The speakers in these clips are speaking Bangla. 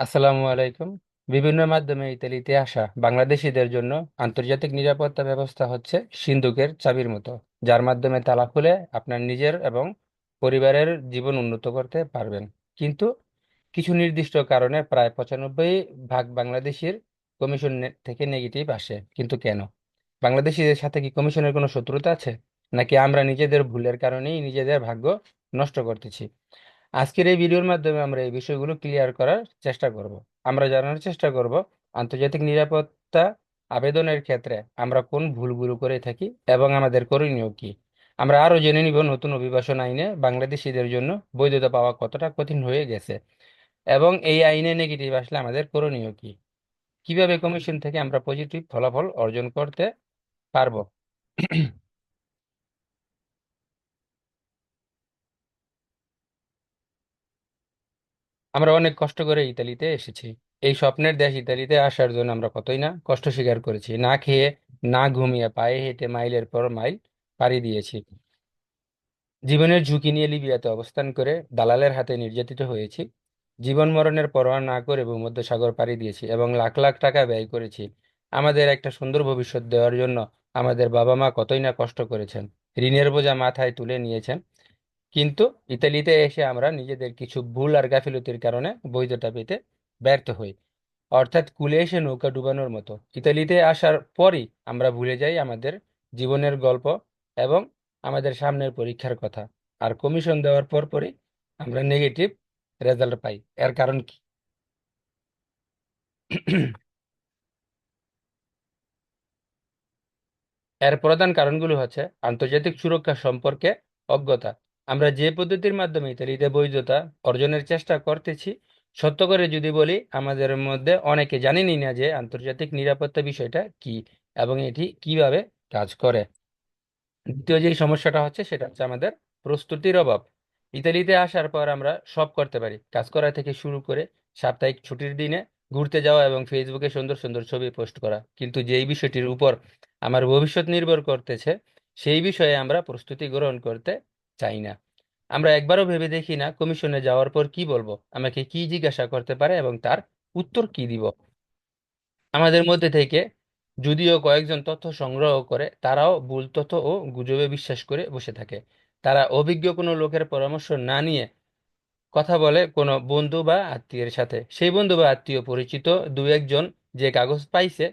আসসালামু আলাইকুম। বিভিন্ন মাধ্যমে ইতালিতে আসা বাংলাদেশিদের জন্য আন্তর্জাতিক নিরাপত্তা ব্যবস্থা হচ্ছে সিন্দুকের চাবির মতো, যার মাধ্যমে তালা খুলে আপনার নিজের এবং পরিবারের জীবন উন্নত করতে পারবেন। কিন্তু কিছু নির্দিষ্ট কারণে প্রায় পঁচানব্বই ভাগ বাংলাদেশির কমিশন থেকে নেগেটিভ আসে। কিন্তু কেন? বাংলাদেশিদের সাথে কি কমিশনের কোনো শত্রুতা আছে? নাকি আমরা নিজেদের ভুলের কারণেই নিজেদের ভাগ্য নষ্ট করতেছি? আজকের এই ভিডিওর মাধ্যমে আমরা এই বিষয়গুলো ক্লিয়ার করার চেষ্টা করব। আমরা জানার চেষ্টা করব, আন্তর্জাতিক নিরাপত্তা আবেদনের ক্ষেত্রে আমরা কোন ভুলগুলো করে থাকি এবং আমাদের করণীয় কি? আমরা আরও জেনে নিব নতুন অভিবাসন আইনে বাংলাদেশিদের জন্য বৈধতা পাওয়া কতটা কঠিন হয়ে গেছে এবং এই আইনে নেগেটিভ আসলে আমাদের করণীয় কি? কীভাবে কমিশন থেকে আমরা পজিটিভ ফলাফল অর্জন করতে পারব? আমরা অনেক কষ্ট করে ইতালিতে এসেছি। এই স্বপ্নের দেশ ইতালিতে আসার জন্য আমরা কতই না কষ্ট স্বীকার করেছি। না খেয়ে, না ঘুমিয়ে পায়ে হেঁটে মাইলের পর মাইল পাড়ি দিয়েছি। জীবনের ঝুঁকি নিয়ে লিবিয়াতে অবস্থান করে দালালের হাতে নির্যাতিত হয়েছি। জীবন মরণের পরোয়া না করে ভূমধ্যসাগর পাড়ি দিয়েছি এবং লাখ লাখ টাকা ব্যয় করেছি। আমাদের একটা সুন্দর ভবিষ্যৎ দেওয়ার জন্য আমাদের বাবা মা কতই না কষ্ট করেছেন। ঋণের বোঝা মাথায় তুলে নিয়েছেন। কিন্তু ইতালিতে এসে আমরা নিজেদের কিছু ভুল আর গাফিলতির কারণে বৈধতা পেতে ব্যর্থ হই। অর্থাৎ কূলে এসে নৌকা ডুবানোর মতো। ইতালিতে আসার পরই আমরা ভুলে যাই আমাদের জীবনের গল্প এবং আমাদের সামনের পরীক্ষার কথা। আর কমিশন দেওয়ার পর পরই আমরা নেগেটিভ রেজাল্ট পাই। এর কারণ কি? এর প্রধান কারণগুলো হচ্ছে আন্তর্জাতিক সুরক্ষা সম্পর্কে অজ্ঞতা। আমরা যে পদ্ধতির মাধ্যমে ইতালিতে বৈধতা অর্জনের চেষ্টা করতেছি, সত্য করে যদি বলি, আমাদের মধ্যে অনেকে জানেনই না যে আন্তর্জাতিক নিরাপত্তা বিষয়টা কি এবং এটি কীভাবে কাজ করে। দ্বিতীয় যে সমস্যাটা হচ্ছে, সেটা হচ্ছে আমাদের প্রস্তুতির অভাব। ইতালিতে আসার পর আমরা সব করতে পারি। কাজ করা থেকে শুরু করে সাপ্তাহিক ছুটির দিনে ঘুরতে যাওয়া এবং ফেসবুকে সুন্দর সুন্দর ছবি পোস্ট করা। কিন্তু যেই বিষয়টির উপর আমার ভবিষ্যৎ নির্ভর করতেছে, সেই বিষয়ে আমরা প্রস্তুতি গ্রহণ করতে চাই না। আমরা একবারও ভেবে দেখি না কমিশনে যাওয়ার পর কি বলব? আমাকে কি জিজ্ঞাসা করতে পারে এবং তার উত্তর কি দিব? আমাদের মধ্যে থেকে যদিও কয়েকজন তথ্য সংগ্রহ করে, তারাও ভুল তথ্য ও গুজবে বিশ্বাস করে বসে থাকে। তারা অভিজ্ঞ কোনো লোকের পরামর্শ না নিয়ে কথা বলে কোনো বন্ধু বা আত্মীয়ের সাথে। সেই বন্ধু বা আত্মীয় পরিচিত দু একজন যে কাগজ পাইছে,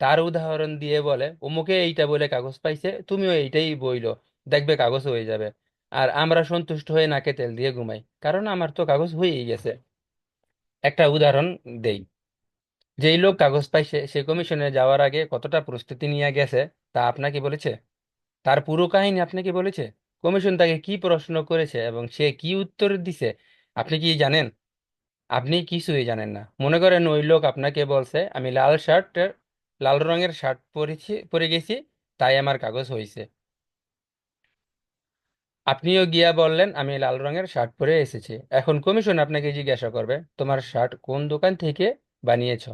তার উদাহরণ দিয়ে বলে, অমুকে এইটা বলে কাগজ পাইছে, তুমিও এইটাই বইলো, দেখবে কাগজ হয়ে যাবে। আর আমরা সন্তুষ্ট হয়ে নাকে তেল দিয়ে ঘুমাই। কারণ আমার তো কাগজ হয়েই গেছে। একটা উদাহরণ দেই। যেই লোক কাগজ পাইছে সে কমিশনে যাওয়ার আগে কতটা প্রস্তুতি নিয়ে গেছে তা আপনাকে বলেছে? তার পুরো কাহিনী আপনাকে বলেছে? কমিশন তাকে কি প্রশ্ন করেছে এবং সে কি উত্তর দিছে, আপনি কি জানেন? আপনি কিছুই জানেন না। মনে করেন ওই লোক আপনাকে বলছে, আমি লাল শার্ট লাল রঙের শার্ট পরেছি, পরে গেছি, তাই আমার কাগজ হয়েছে। আপনিও গিয়া বললেন, আমি লাল রঙের শার্ট পরে এসেছি। এখন কমিশন আপনাকে জিজ্ঞাসা করবে, তোমার শার্ট কোন দোকান থেকে বানিয়েছ?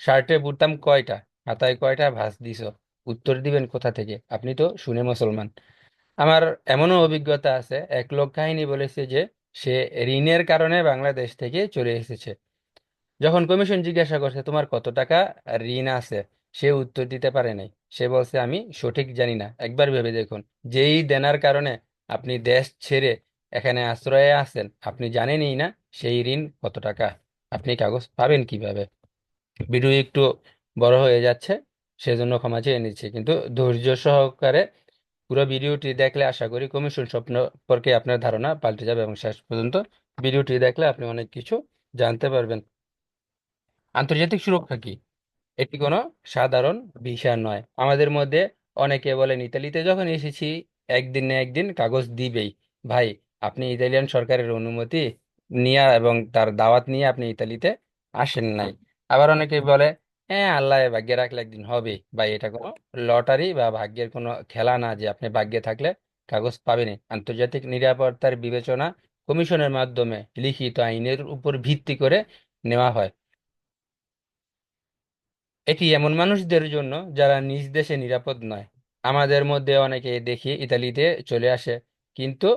শার্টে বুতাম কয়টা? হাতায় কয়টা ভাঁজ দিছো? উত্তর দিবেন কোথা থেকে? আপনি তো শুনে মুসলমান। আমার এমনও অভিজ্ঞতা আছে, এক লোক কাহিনী বলেছে যে, সে ঋণের কারণে বাংলাদেশ থেকে চলে এসেছে। যখন কমিশন জিজ্ঞাসা করছে, তোমার কত টাকা ঋণ আছে? সে উত্তর দিতে পারে নাই। সে বলছে, আমি সঠিক জানি না। একবার ভেবে দেখুন। যেই দেনার কারণে আপনি দেশ ছেড়ে এখানে আশ্রয়ে আছেন, আপনি জানেনই না সেই ঋণ কত টাকা। আপনি কাগজ পাবেন কীভাবে? ভিডিও একটু বড় হয়ে যাচ্ছে, সেজন্য ক্ষমা চেয়ে নিচ্ছি। কিন্তু ধৈর্য সহকারে পুরো ভিডিওটি দেখলে আশা করি কমিশন সম্পর্কে আপনার ধারণা পাল্টে যাবে এবং শেষ পর্যন্ত ভিডিওটি দেখলে আপনি অনেক কিছু জানতে পারবেন। আন্তর্জাতিক সুরক্ষা কি? এটি কোনো সাধারণ বিষয় নয়। আমাদের মধ্যে অনেকে বলেন, ইতালিতে যখন এসেছি একদিন না একদিন কাগজ দিবেই। ভাই, আপনি ইতালিয়ান সরকারের অনুমতি নিয়ে এবং তার দাওয়াত নিয়ে আপনি ইতালিতে আসেন নাই। আবার অনেকে বলে হ্যাঁ আল্লাহ ভাগ্যে রাখলে একদিন হবেই ভাই, এটা কোনো লটারি বা ভাগ্যের কোনো খেলা না যে আপনি ভাগ্যে থাকলে কাগজ পাবেনই। আন্তর্জাতিক নিরাপত্তার বিবেচনা কমিশনের মাধ্যমে লিখিত আইনের উপর ভিত্তি করে নেওয়া হয়। এটি এমন মানুষদের জন্য যারা নিজ দেশে নিরাপদ নয়। আমাদের মধ্যে অনেকে দেখি ইতালিতে চলে আসে। কিন্তু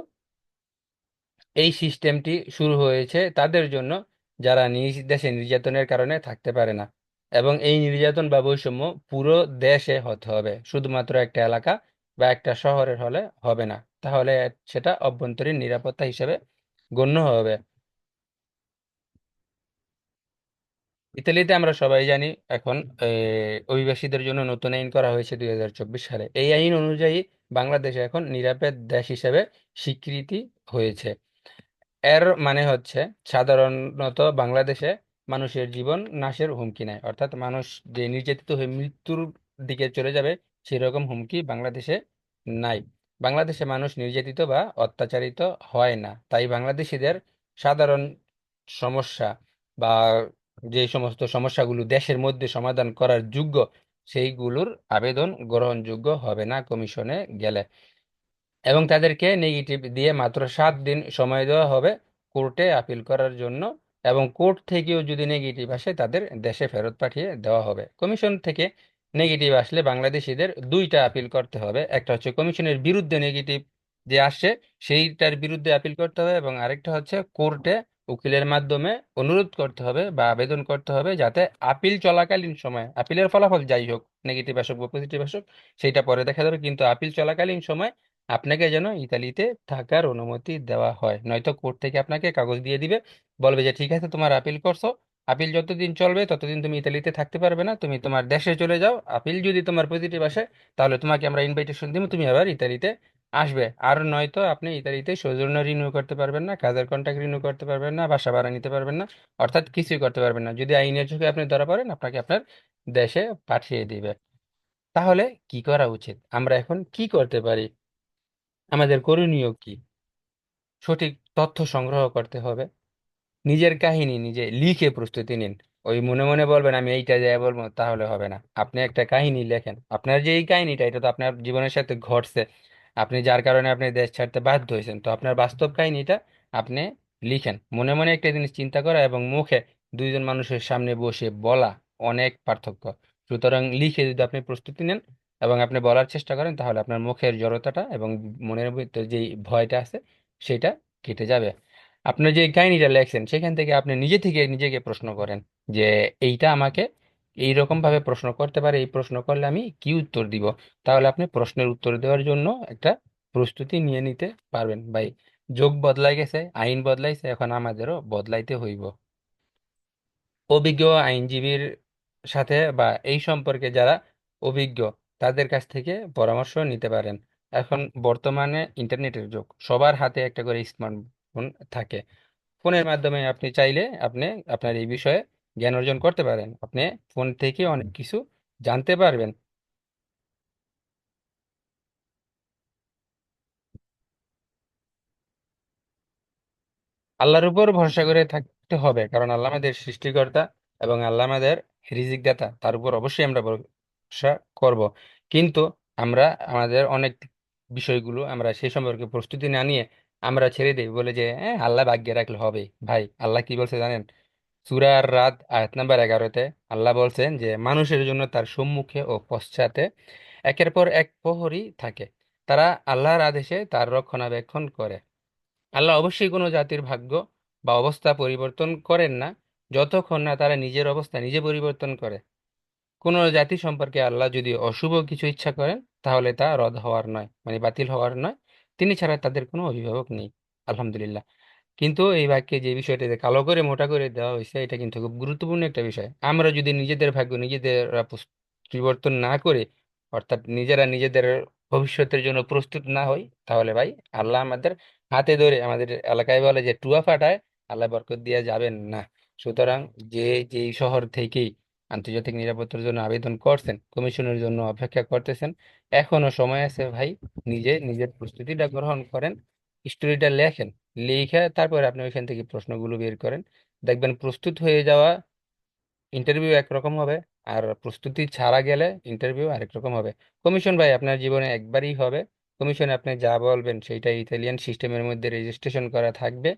এই সিস্টেমটি শুরু হয়েছে তাদের জন্য যারা নিজ দেশে নির্যাতনের কারণে থাকতে পারে না। এবং এই নির্যাতন বা বৈষম্য পুরো দেশে হতে হবে। শুধুমাত্র একটা এলাকা বা একটা শহরের হলে হবে না। তাহলে সেটা অভ্যন্তরীণ নিরাপত্তা হিসেবে গণ্য হবে। ইতালিতে আমরা সবাই জানি এখন অভিবাসীদের জন্য নতুন আইন করা হয়েছে দুই হাজার চব্বিশ সালে। এই আইন অনুযায়ী বাংলাদেশে এখন নিরাপদ দেশ হিসেবে স্বীকৃতি হয়েছে। এর মানে হচ্ছে সাধারণত বাংলাদেশে মানুষের জীবন নাশের হুমকি নাই অর্থাৎ মানুষ যে নির্যাতিত হয়ে মৃত্যুর দিকে চলে যাবে, সেরকম হুমকি বাংলাদেশে নাই। বাংলাদেশে মানুষ নির্যাতিত বা অত্যাচারিত হয় না। তাই বাংলাদেশিদের সাধারণ সমস্যা বা যে সমস্ত সমস্যাগুলো দেশের মধ্যে সমাধান করার যোগ্য, সেইগুলোর আবেদন গ্রহণযোগ্য হবে না কমিশনে গেলে। এবং তাদেরকে নেগেটিভ দিয়ে মাত্র সাত দিন সময় দেওয়া হবে কোর্টে আপিল করার জন্য এবং কোর্ট থেকেও যদি নেগেটিভ আসে তাদের দেশে ফেরত পাঠিয়ে দেওয়া হবে। কমিশন থেকে নেগেটিভ আসলে বাংলাদেশিদের দুইটা আপিল করতে হবে। একটা হচ্ছে কমিশনের বিরুদ্ধে নেগেটিভ যে আসে সেইটার বিরুদ্ধে আপিল করতে হবে এবং আরেকটা হচ্ছে কোর্টে উকিলের মাধ্যমে অনুরোধ করতে হবে বা আবেদন করতে হবে যাতে আপিল চলাকালীন সময়, আপিলের ফলাফল যাই হোক নেগেটিভ আসুক বা পজিটিভ আসুক, সেইটা পরে দেখা যাবে। কিন্তু আপিল চলাকালীন সময় আপনাকে যেন ইতালিতে থাকার অনুমতি দেওয়া হয়। নয়তো কোর্ট থেকে আপনাকে কাগজ দিয়ে দিবে, বলবে যে, ঠিক আছে, তোমার আপিল করছ। আপিল যতদিন চলবে, ততদিন তুমি ইতালিতে থাকতে পারবে না। তুমি তোমার দেশে চলে যাও। আপিল যদি তোমার পজিটিভ আসে, তাহলে তোমাকে আমরা ইনভাইটেশন দিব। তুমি আবার ইতালিতে আসবে। আর নয়তো আপনি ইতালিতে সৌজন্য রিনিউ করতে পারবেন না, কাজের কন্ট্রাক্ট রিনিউ করতে পারবেন না, বাসা ভাড়া নিতে পারবেন না, অর্থাৎ কিছুই করতে পারবেন না। যদি আইনের চোখে আপনি ধরা পড়েন, আপনাকে আপনার দেশে পাঠিয়ে দিবে। তাহলে কি করা উচিত? আমরা এখন কি করতে পারি? আমাদের করণীয় কি? সঠিক তথ্য সংগ্রহ করতে হবে। নিজের কাহিনী নিজে লিখে প্রস্তুতি নিন। ওই মনে মনে বলবেন, আমি এইটা যাই বলব, তাহলে হবে না। আপনি একটা কাহিনী লেখেন। আপনার যে এই কাহিনীটা, এটা তো আপনার জীবনের সাথে ঘটছে। আপনি যার কারণে আপনি দেশ ছাড়তে বাধ্য হয়েছেন। তো আপনার বাস্তব কাহিনীটা আপনি লিখেন। মনে মনে একটা জিনিস চিন্তা করা এবং মুখে দুইজন মানুষের সামনে বসে বলা অনেক পার্থক্য। সুতরাং লিখে যদি আপনি প্রস্তুতি নেন এবং আপনি বলার চেষ্টা করেন, তাহলে আপনার মুখের জড়তাটা এবং মনের ভিতরে যে ভয়টা আছে, সেটা কেটে যাবে। আপনি যে কাহিনীটা লেখছেন, সেখান থেকে আপনি নিজে থেকে নিজেকে প্রশ্ন করেন যে, এইটা আমাকে এইরকম ভাবে প্রশ্ন করতে পারে, এই প্রশ্ন করলে আমি কি উত্তর দিব? তাহলে আপনি প্রশ্নের উত্তর দেওয়ার জন্য একটা প্রস্তুতি নিয়ে নিতে পারবেন। ভাই, যোগ বদলাই গেছে, আইন বদলাইছে, এখন আমাদেরও বদলাইতে হইব। অভিজ্ঞ আইনজীবীর সাথে বা এই সম্পর্কে যারা অভিজ্ঞ, তাদের কাছ থেকে পরামর্শ নিতে পারেন। এখন বর্তমানে ইন্টারনেটের যুগ, সবার হাতে একটা করে স্মার্টফোন থাকে। ফোনের মাধ্যমে আপনি চাইলে আপনি আপনার এই বিষয়ে জ্ঞান অর্জন করতে পারেন। আপনি ফোন থেকে অনেক কিছু জানতে পারবেন। আল্লাহর উপর ভরসা করে থাকতে হবে কারণ আল্লাহ আমাদের সৃষ্টিকর্তা এবং আল্লাহ আমাদের রিজিক দাতা তার উপর অবশ্যই আমরা ভরসা করব। কিন্তু আমরা আমাদের অনেক বিষয়গুলো আমরা সেই সম্পর্কে প্রস্তুতি না নিয়ে আমরা ছেড়ে দিই বলে যে হ্যাঁ আল্লাহ ভাগ্যে রাখলে হবে। ভাই আল্লাহ কি বলছে জানেন? সূরা আর রাদ আয়াত নাম্বার এগারোতে আল্লাহ বলছেন যে, মানুষের জন্য তার সম্মুখে ও পশ্চাতে একের পর এক প্রহরী থাকে। তারা আল্লাহর আদেশে তার রক্ষণাবেক্ষণ করে। আল্লাহ অবশ্যই কোনো জাতির ভাগ্য বা অবস্থা পরিবর্তন করেন না, যতক্ষণ না তারা নিজের অবস্থা নিজে পরিবর্তন করে। কোনো জাতি সম্পর্কে আল্লাহ যদি অশুভ কিছু ইচ্ছা করেন, তাহলে তা রদ হওয়ার নয় মানে বাতিল হওয়ার নয়। তিনি ছাড়া তাদের কোনো অভিভাবক নেই। আলহামদুলিল্লাহ। কিন্তু এই বাক্যে যে বিষয়টাতে কালো করে মোটা করে দেওয়া হয়েছে, এটা কিন্তু খুব গুরুত্বপূর্ণ একটা বিষয়। আমরা যদি নিজেদের ভাগ্য নিজেদের পরিবর্তন না করে, অর্থাৎ নিজেরা নিজেদের ভবিষ্যতের জন্য প্রস্তুত না হই, তাহলে ভাই আল্লাহ আমাদের হাতে ধরে আমাদের এলাকায় বলে যে, টুয়া ফাটায়, আল্লাহ বরকত দিয়ে যাবেন না। সুতরাং যে যেই শহর থেকেই আন্তর্জাতিক নিরাপত্তার জন্য আবেদন করছেন, কমিশনের জন্য অপেক্ষা করতেছেন, এখনও সময় আছে ভাই নিজে নিজের প্রস্তুতিটা গ্রহণ করেন, স্টোরিটা লেখেন। লিখে তারপর আপনি ওইখান থেকে প্রশ্নগুলো বের করেন। দেখবেন প্রস্তুত হয়ে যাওয়া ইন্টারভিউ একরকম হবে আর প্রস্তুতি ছাড়া গেলে ইন্টারভিউ আরেক রকম হবে। কমিশন ভাই, আপনার জীবনে একবারই হবে। কমিশনে আপনি যা বলবেন সেইটা ইতালিয়ান সিস্টেমের মধ্যে রেজিস্ট্রেশন করা থাকবে।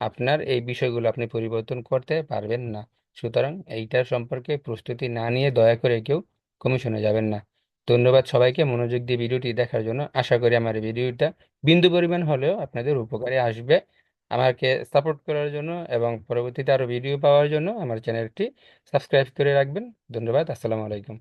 আপনার এই বিষয়গুলো আপনি পরিবর্তন করতে পারবেন না। সুতরাং এইটার সম্পর্কে প্রস্তুতি না নিয়ে দয়া করে কেউ কমিশনে যাবেন না। ধন্যবাদ সবাইকে মনোযোগ দিয়ে ভিডিওটি দেখার জন্য। আশা করি আমার এই ভিডিওটা বিন্দু পরিমাণ হলেও আপনাদের উপকারে আসবে। আমাকে সাপোর্ট করার জন্য এবং পরবর্তীতে আরও ভিডিও পাওয়ার জন্য আমার চ্যানেলটি সাবস্ক্রাইব করে রাখবেন। ধন্যবাদ, আসসালামু আলাইকুম।